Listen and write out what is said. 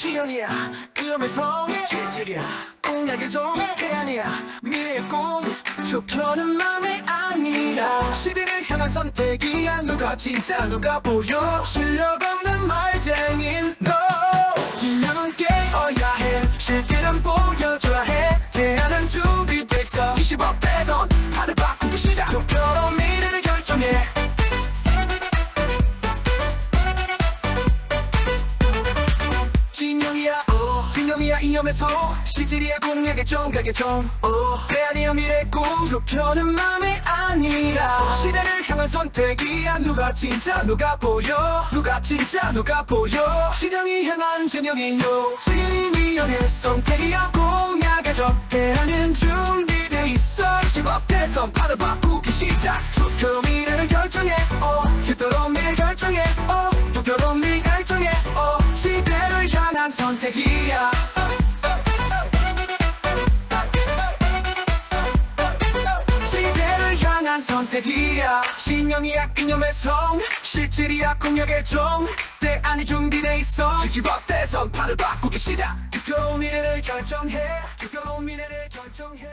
지연이야. 그음의 성의 질질이야. 공약의 종 대안이야. 미래의 꿈 투표는 맘이 아니라. 시대를 향한 선택이야. 누가 진짜 누가 보여. 실력 없는 말쟁인 너 이야 소 실질이야 공약의 정각의 정. 오. 대안이야 미래의 꿈 투표는 맘이 아니라. 시대를 향한 선택이야 누가 진짜 누가 보여? 누가 진짜 누가 보여? 진영이 향한 진영이요. 진영이 미연의 선택이야 공약의 정. 대안은 준비돼 있어. 10억 대선 판을 바꾸기 시작. 투표 미래를 결정해 오 투표로 미래 결정해 오 투표로 미래 결정해 오 시대를 향한 선택이야 향한 선택이야. 신념이야 끈념의 성 실질이야 공약의 종. 대안이 준비돼 있어. 10억 대선 판을 바꾸기 시작. 투표로 미래를 결정해. 투표로 미래를 결정해